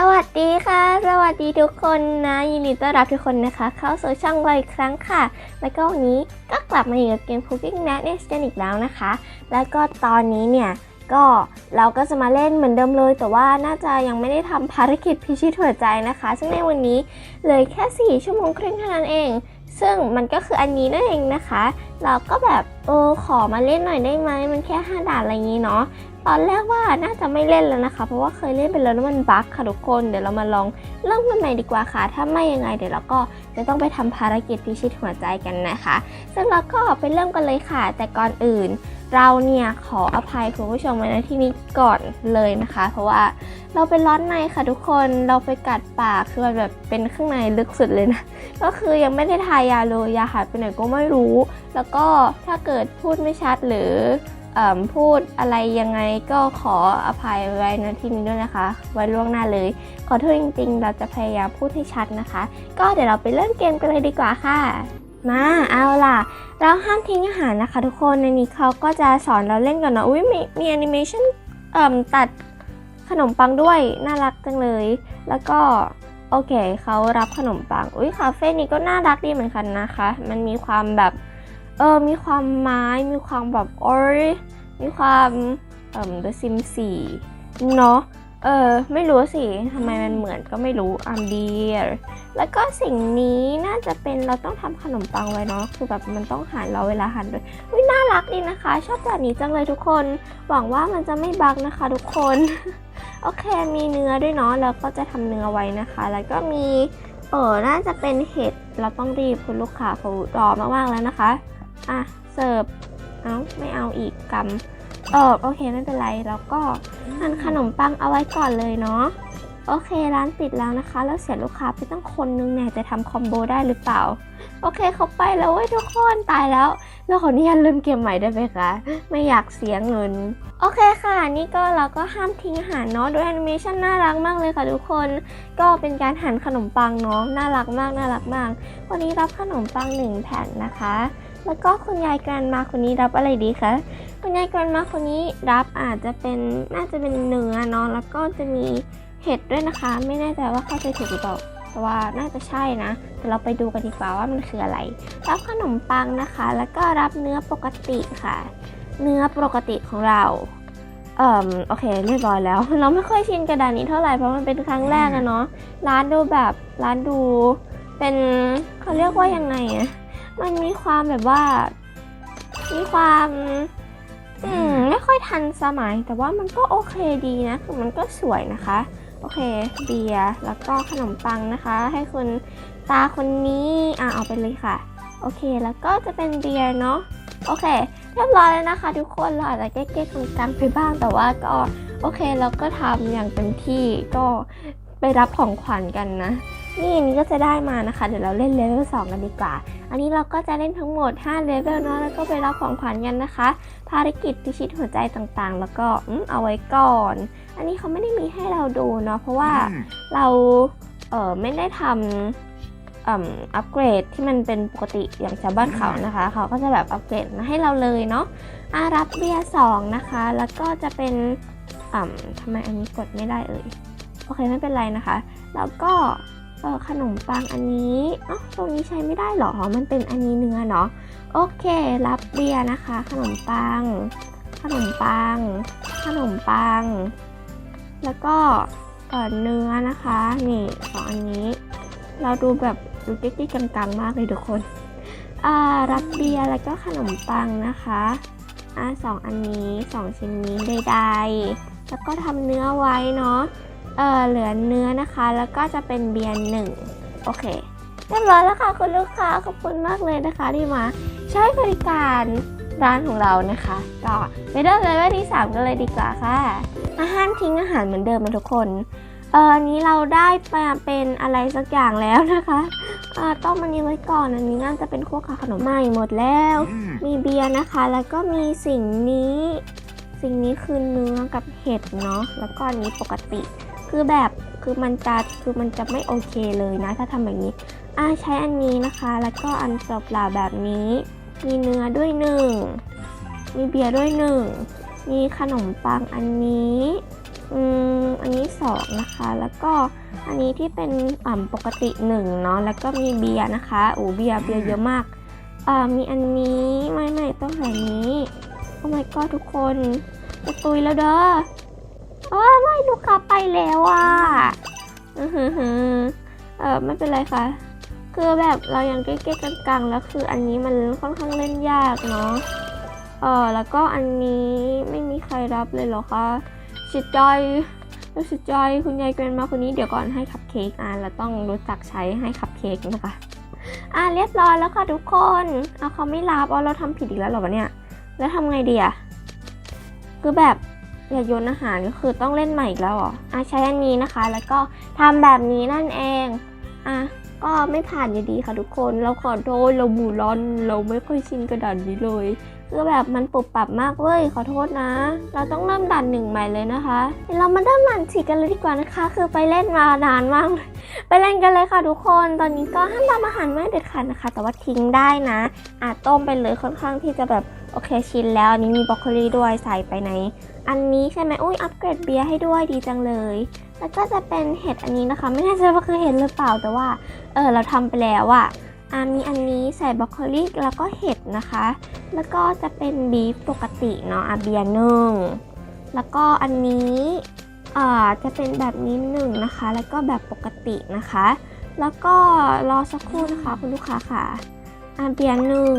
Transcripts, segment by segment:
สวัสดีค่ะ สวัสดีทุกคนนะ ยินดีต้อนรับทุกคนนะคะ เข้าสู่ช่องเราอีกครั้งค่ะ แล้วก็วันนี้ก็กลับมาอยู่กับเกม Cooking n a t n e s t อีกแล้วนะคะ แล้วก็ตอนนี้เนี่ยก็เราก็จะมาเล่นเหมือนเดิมเลย แต่ว่าน่าจะยังไม่ได้ทำภารกิจพิชิตหัวใจนะคะ ซึ่งในวันนี้เลยแค่ 4 ชั่วโมงครึ่งเท่านั้นเอง ซึ่งมันก็คืออันนี้นั่นเองนะคะ เราก็แบบเออขอมาเล่นหน่อยได้ไหมมันแค่ 5ด่านอะไรอย่างนี้เนาะ ตอนแรกว่าน่าจะไม่เล่นแล้วนะคะ เพราะว่าเคยเล่นไปแล้วแล้วมันบั๊กค่ะทุกคน เดี๋ยวเรามาลองเริ่มกันใหม่ดีกว่าค่ะ ถ้าไม่ยังไงเดี๋ยวเราก็จะต้องไปทำภารกิจพิชิตหัวใจกันนะคะ ซึ่งเราก็ไปเริ่มกันเลยค่ะ แต่ก่อนอื่น เราเนี่ยขออภัยคุณผู้ชมไว้ในที่นี้ก่อนเลยนะคะ เพราะว่าเราเป็นร้อนในค่ะทุกคนเราไปกัดปากคือมันแบบเป็นข้างในลึกสุดเลยนะก็คือยังไม่ได้ทายาเลยยาหายไปไหนก็ไม่รู้ แล้วก็ถ้าเกิดพูดไม่ชัดหรือ พูดอะไรยังไงก็ขออภัยไว้ในที่นี้ด้วยนะคะ ไว้ล่วงหน้าเลย ขอโทษจริงๆ เราจะพยายามพูดให้ชัดนะคะ ก็เดี๋ยวเราไปเริ่มเกมกันเลยดีกว่าค่ะ มาเอาล่ะ เราห้ามทิ้งอาหารนะคะทุกคนในนี้เขาก็จะสอนเราเล่นกันเนาะอุ้ยมีมีแอนิเมชันเอ่มตัดขนมปังด้วยน่ารักจังเลย แล้วก็โอเคเขารับขนมปังอุ้ยคาเฟ่นี้ก็น่ารักดีเหมือนกันนะคะ มันมีความแบบ เออมีความไม้มีความแบบโอ้ยมีความเอ่ม The Sims 4เนาะเออไม่รู้สิทำไมมันเหมือนก็ไม่รู้อัมเดียแล้วก็สิ่งนี้น่าจะเป็นเราต้องทำขนมปังไว้เนาะคือแบบมันต้องหั่นเราเวลาหั่นด้วยวิน่ารักดีนะคะ ชอบแบบนี้จังเลยทุกคน หวังว่ามันจะไม่บักนะคะ ทุกคน โอเคมีเนื้อด้วยเนาะแล้วก็จะทำเนื้อไว้นะคะ แล้วก็มีเออน่าจะเป็นเห็ดเราต้องรีบคุณลูกค้าเขารอมากๆแล้วนะคะ อะ เสิร์ฟ เอาไม่เอาอีกกำเออโอเคไม่เป็นไร แล้วก็หั่นขนมปังเอาไว้ก่อนเลยเนาะ โอเคร้านปิดแล้วนะคะ แล้วเสียลูกค้าไปตั้งคนนึงเนี่ยจะทำคอมโบได้หรือเปล่า โอเคเขาไปแล้วเว้ยทุกคนตายแล้ว แล้วขออนุญาตเริ่มเกมใหม่ได้ไหมคะ ไม่อยากเสียเงิน โอเคค่ะ นี่ก็เราก็ห้ามทิ้งอาหารเนาะด้วยแอนิเมชันน่ารักมากเลยค่ะทุกคน ก็เป็นการหั่นขนมปังเนาะน่ารักมากน่ารักมาก วันนี้รับขนมปังหนึ่งแผ่นนะคะ แล้วก็คุณยายกรนมาคนนี้รับอะไรดีคะคุณยายกรนมาคนนี้รับอาจจะเป็นน่าจะเป็นเนื้อเนาะแล้วก็จะมีเห็ดด้วยนะคะ ไม่แน่ใจว่าเข้าใจถูกหรือเปล่าแต่ว่าน่าจะใช่นะเดี๋ยวเราไปดูกันดีกว่าว่ามันคืออะไร รับขนมปังนะคะ แล้วก็รับเนื้อปกติค่ะ เนื้อปกติของเราเอ่อโอเคเรียบร้อยแล้ว เราไม่ค่อยชินกระดานนี้เท่าไหร่เพราะมันเป็นครั้งแรกอะเนาะร้านดูแบบร้านดู เป็นเขาเรียกว่ายังไงอะ มันมีความแบบว่า มีความ อืมไม่ค่อยทันสมัย แต่ว่ามันก็โอเคดีนะ คือมันก็สวยนะคะ โอเค เบียร์แล้วก็ขนมปังนะคะ ให้คุณตาคนนี้อะเอาไปเลยค่ะ โอเค แล้วก็จะเป็นเบียร์เนาะ โอเค เรียบร้อยแล้วนะคะ ทุกคน เราอาจจะเก๊กๆกังๆไปบ้าง แต่ว่าก็โอเค เราก็ทำอย่างเต็มที่ ก็ไปรับของขวัญกันนะ นี่อันนี้ก็จะได้มานะคะ เดี๋ยวเราเล่นเลเวล2กันดีกว่า อันนี้เราก็จะเล่นทั้งหมด 5 เลเวลเนาะแล้วก็ไปรับของขวัญกันนะคะ ภารกิจพิชิตหัวใจต่างๆ แล้วก็อืมเอาไว้ก่อน อันนี้เขาไม่ได้มีให้เราดูเนาะเพราะว่าเราเออไม่ได้ทำเอ่มอัปเกรดที่มันเป็นปกติอย่างชาวบ้านเขานะคะ เขาก็จะแบบอัปเกรดมาให้เราเลยเนาะอารับเบียร์สองนะคะ แล้วก็จะเป็นอ่มทำไมอันนี้กดไม่ได้เอ่ยโอเคไม่เป็นไรนะคะ แล้วก็ เออขนมปังอันนี้อ๋อตรงนี้ใช้ไม่ได้เหรอ มันเป็นอันนี้เนื้อเนาะ โอเค รับเบียร์นะคะ ขนมปัง ขนมปัง ขนมปัง แล้วก็เอ่อเนื้อนะคะ นี่สองอันนี้ เราดูแบบดูเก๊กๆกังๆมากเลยทุกคนอ่ารับเบียร์แล้วก็ขนมปังนะคะอ่าสองอันนี้สองชิ้นนี้ใดๆแล้วก็ทำเนื้อไว้เนาะ เออเหลือเนื้อนะคะ แล้วก็จะเป็นเบียร์หนึ่งโอเคเรียบร้อยแล้วค่ะคุณลูกค้าขอบคุณมากเลยนะคะ ที่มาใช้บริการร้านของเรานะคะก็ไปเริ่มเลยว่าที่ 3 กันเลยดีกว่าค่ะอาหารทิ้งอาหารเหมือนเดิมมาทุกคนเอออันนี้เราได้มาเป็นอะไรสักอย่างแล้วนะคะเออต้มอันนี้ไว้ก่อนอันนี้น่าจะเป็นพวกขนมใหม่หมดแล้ว มีเบียร์นะคะ แล้วก็มีสิ่งนี้ สิ่งนี้คือเนื้อกับเห็ดเนาะแล้วก็อันนี้ปกติ คือแบบคือมันจะคือมันจะไม่โอเคเลยนะ ถ้าทำแบบนี้อ่าใช้อันนี้นะคะ แล้วก็อันเปล่าแบบนี้ มีเนื้อด้วยหนึ่งมีเบียร์ด้วยหนึ่งมีขนมปังอันนี้อืมอันนี้สองนะคะ แล้วก็อันนี้ที่เป็นอ่าปกติหนึ่งเนาะแล้วก็มีเบียร์นะคะโอ้เบียร์เบียร์เยอะมากอ่ามีอันนี้ไม่ไม่ต้องแบบนี้โอ้ my god ทุกคนจะตุยแล้วเด้อ อ๋อไม่ลูกค้าไปแล้วอะอือหือหือเออไม่เป็นไรค่ะ คือแบบเรายังเก๊กๆกลางๆแล้วคืออันนี้มันค่อนข้างเล่นยากเนาะเออแล้วก็อันนี้ไม่มีใครรับเลยเหรอคะสียใจเราเสียใจคุณยายเกรนมาคนนี้เดี๋ยวก่อนให้คัพเค้กอะเราต้องรู้จักใช้ให้คัพเค้กนะคะอะเรียบร้อยแล้วค่ะทุกคนเอาเขาไม่รับเอาเราทำผิดอีกแล้วหรอวะเนี่ย แล้วทำไงดีอะคือแบบ อย่าโยนอาหารก็คือต้องเล่นใหม่อีกแล้วหรออะใช้อันนี้นะคะ แล้วก็ทำแบบนี้นั่นเองอะก็ไม่ผ่านอยู่ดีค่ะทุกคน เราขอโทษเราหมูร้อน เราไม่ค่อยชินกระดานนี้เลยคือแบบมันปรับปรับมากเว้ยขอโทษนะ เราต้องเริ่มด่านหนึ่งใหม่เลยนะคะ เรามาเริ่มด่านสี่กันเลยดีกว่านะคะ คือไปเล่นมานานมากเลยไปเล่นกันเลยค่ะทุกคน ตอนนี้ก็ห้ามทำอาหารไม่เด็ดขาดนะคะ แต่ว่าทิ้งได้นะ อาจต้มไปเลยค่อนข้างที่จะแบบ โอเคชินแล้วอันนี้มีบรอกโคลีด้วยใส่ไปใน อันนี้ใช่ไหมอุ้ยอัปเกรดเบียร์ให้ด้วยดีจังเลย แล้วก็จะเป็นเห็ดอันนี้นะคะ ไม่แน่ใจว่าคือเห็ดหรือเปล่าแต่ว่าเออเราทำไปแล้วอะอะมีอันนี้ใส่บรอกโคลีแล้วก็เห็ดนะคะ แล้วก็จะเป็นบีฟปกติเนาะอะเบียร์หนึ่งแล้วก็อันนี้อ่าจะเป็นแบบนี้หนึ่งนะคะ แล้วก็แบบปกตินะคะ แล้วก็รอสักครู่นะคะคุณลูกค้าค่ะอะเบียร์หนึ่ง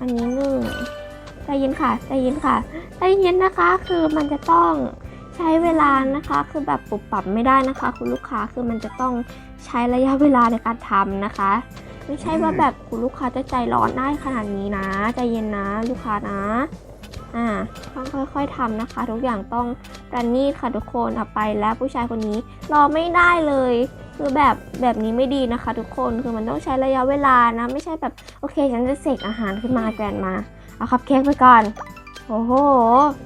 อันนี้หนึ่ง ใจเย็นค่ะใจเย็นค่ะใจเย็นนะคะ คือมันจะต้องใช้เวลานะคะ คือแบบปรับปรับไม่ได้นะคะ คุณลูกค้าคือมันจะต้องใช้ระยะเวลาในการทำนะคะ ไม่ใช่ว่าแบบคุณลูกค้าจะใจร้อนได้ขนาดนี้นะ ใจเย็นนะลูกค้านะอ่าต้องค่อยๆทำนะคะ ทุกอย่างต้องประณีตค่ะทุกคนเอาไปแล้วผู้ชายคนนี้รอไม่ได้เลย คือแบบแบบนี้ไม่ดีนะคะ ทุกคนคือมันต้องใช้ระยะเวลานะ ไม่ใช่แบบโอเค ฉันจะเสกอาหารขึ้นมาแกนมา เอาคัพเค้กไปก่อน โอ้โห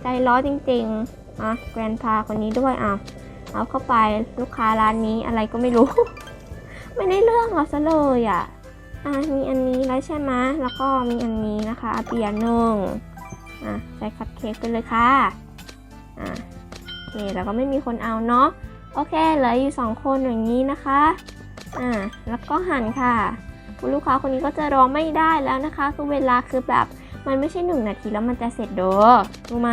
ใจร้อนจริงๆอะแกรนพาคนนี้ด้วยอะเอาเข้าไปลูกค้าร้านนี้อะไรก็ไม่รู้ ไม่ได้เรื่องเอาซะเลยอะอะมีอันนี้แล้วใช่ไหมแล้วก็มีอันนี้นะคะเบียหนึ่งอะใส่คัพเค้กไปเลยค่ะอะโอเคแล้วก็ไม่มีคนเอาเนาะโอเคเหลืออยู่สองคนอย่างนี้นะคะ อ่า แล้วก็หั่นค่ะ คุณลูกค้าคนนี้ก็จะรอไม่ได้แล้วนะคะ คือเวลาคือแบบ มันไม่ใช่หนึ่งนาทีแล้วมันจะเสร็จเด้อรู้ไหม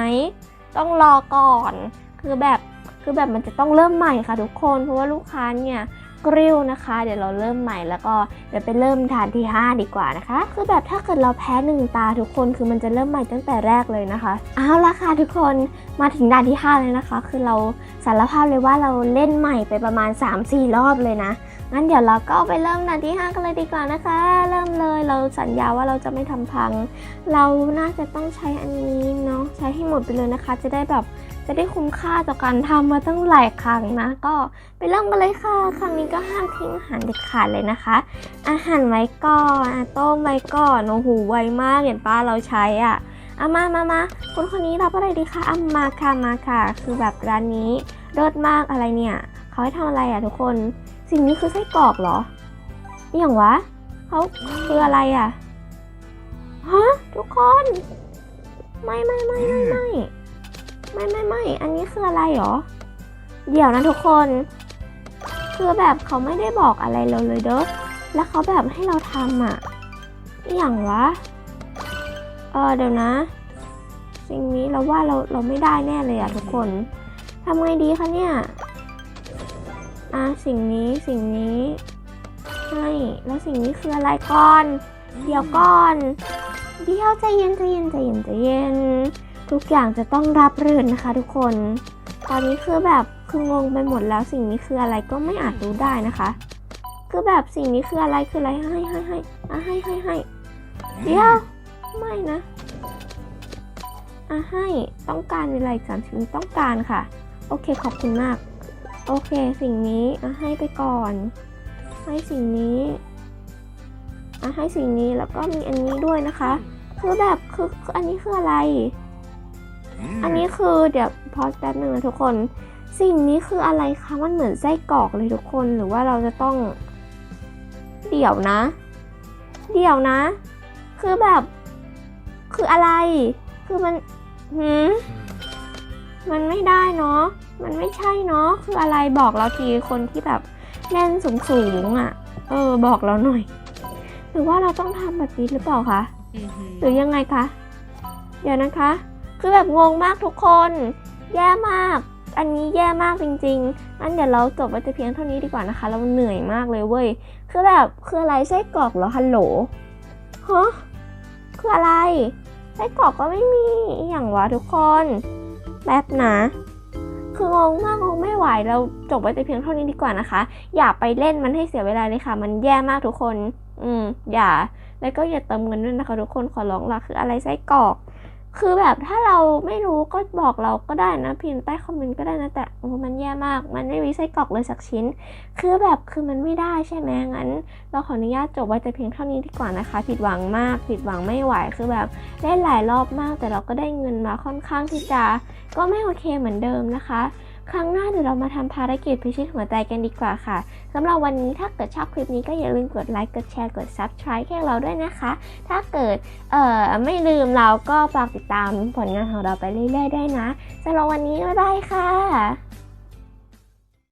ต้องรอก่อน คือแบบ คือแบบมันจะต้องเริ่มใหม่ค่ะทุกคน เพราะว่าลูกค้าเนี่ยกริ้วนะคะ เดี๋ยวเราเริ่มใหม่แล้วก็เดี๋ยวไปเริ่มทานที่ 5 ดีกว่านะคะ คือแบบถ้าเกิดเราแพ้หนึ่งตาทุกคนคือมันจะเริ่มใหม่ตั้งแต่แรกเลยนะคะเอาละค่ะทุกคนมาถึงด่านที่ 5 เลยนะคะ คือเราสารภาพเลยว่าเราเล่นใหม่ไปประมาณ 3-4 รอบเลยนะ งั้นเดี๋ยวเราก็ไปเริ่มด่านที่5กันเลยดีกว่านะคะ เริ่มเลยเราสัญญาว่าเราจะไม่ทำพัง เราน่าจะต้องใช้อันนี้เนาะใช้ให้หมดไปเลยนะคะ จะได้แบบจะได้คุ้มค่าต่อการทำมาตั้งหลายครั้งนะ ก็ไปเริ่มกันเลยค่ะ ครั้งนี้ก็ห้ามทิ้งอาหารเด็ดขาดเลยนะคะ อาหารไว้ก่อนต้มไว้ก่อนโอ้โหไวมากเห็นป้าเราใช้อะอามามามาคนคนนี้รับอะไรดีคะอามาค่ะมาค่ะ คือแบบร้านนี้เลิศมากอะไรเนี่ยเขาให้ทำอะไรอะทุกคน สิ่งนี้คือไส้กรอกเหรออหย่างวะเขาคืออะไรอะ ฮะ ทุกคน ไม่ไม่ไม่ไม่ไม่ไม่ไม่ไม่อันนี้คืออะไรหรอ เดี๋ยวนะทุกคน คือแบบเขาไม่ได้บอกอะไรเราเลยเด้อ แล้วเขาแบบให้เราทำอะอหย่างวะ เออเดี๋ยวนะ สิ่งนี้เราว่าเราเราไม่ได้แน่เลยอะทุกคนทำไงดีคะเนี่ย อะสิ่งนี้สิ่งนี้ใช่แล้วสิ่งนี้คืออะไรก่อน เดี๋ยวก่อน เดี๋ยวใจเย็นใจเย็นใจเย็นใจเย็น ทุกอย่างจะต้องรับรื่นนะคะ ทุกคน ตอนนี้คือแบบคืองงไปหมดแล้วสิ่งนี้คืออะไรก็ไม่อาจรู้ได้นะคะ คือแบบสิ่งนี้คืออะไรคืออะไรให้ให้ให้อะให้ให้ให้เดี๋ยวไม่นะอะให้ต้องการเวลาอีกสามสิบวิต้องการค่ะ โอเคขอบคุณมาก โอเค สิ่งนี้อะให้ไปก่อน ให้สิ่งนี้อะให้สิ่งนี้แล้วก็มีอันนี้ด้วยนะคะ คือแบบคือคืออันนี้คืออะไร อันนี้คือเดี๋ยวพอแป๊บนึงนะทุกคน สิ่งนี้คืออะไรคะมันเหมือนไส้กรอกเลยทุกคนหรือว่าเราจะต้อง เดี๋ยวนะ เดี๋ยวนะ คือแบบ คืออะไร คือมันหืมมันไม่ได้เนาะ มันไม่ใช่เนาะคืออะไรบอกเราทีคนที่แบบเล่นสูงสูงๆอะ่ะ เออ บอกเราหน่อย หรือว่าเราต้องทำแบบนี้หรือเปล่าคะอือหือหรือยังไงคะ เดี๋ยวนะคะ คือแบบงงมากทุกคน แย่มาก อันนี้แย่มากจริงๆงั้นเดี๋ยวเราจบไว้แต่เพียงเท่านี้ดีกว่านะคะ เราเหนื่อยมากเลยเว้ย คือแบบคืออะไรไส้กรอกเหรอฮัลโหลฮะคืออะไรไส้กรอกก็ไม่มีอหย่างวะทุกคน แป๊บนะ คืองงมากงงไม่ไหวเราจบไว้แต่เพียงเท่านี้ดีกว่านะคะ อย่าไปเล่นมันให้เสียเวลาเลยค่ะ มันแย่มากทุกคน อืมอย่า แล้วก็อย่าเติมเงินด้วยนะคะ ทุกคนขอร้องละคืออะไรไส้กรอก คือแบบถ้าเราไม่รู้ก็บอกเราก็ได้นะพิมพ์ใต้คอมเมนต์ก็ได้นะแต่โอ้มันแย่มาก มันไม่มีไส้กรอกเลยสักชิ้น คือแบบคือมันไม่ได้ใช่ไหมงั้น เราขออนุญาตจบไว้แต่เพียงเท่านี้ดีกว่านะคะ ผิดหวังมาก ผิดหวังไม่ไหวคือแบบเล่นหลายรอบมาก แต่เราก็ได้เงินมาค่อนข้างที่จะ ก็ไม่โอเคเหมือนเดิมนะคะ ครั้งหน้าเดี๋ยวเรามาทำภารกิจพิชิตหัวใจกันดีกว่าค่ะสำหรับวันนี้ถ้าเกิดชอบคลิปนี้ก็อย่าลืมกดไลค์ กดแชร์ กด subscribe ให้เราด้วยนะคะ ถ้าเกิดเอ่อไม่ลืมเราก็ฝากติดตามผลงานของเราไปเรื่อยๆได้นะสำหรับวันนี้บ๊ายบายค่ะ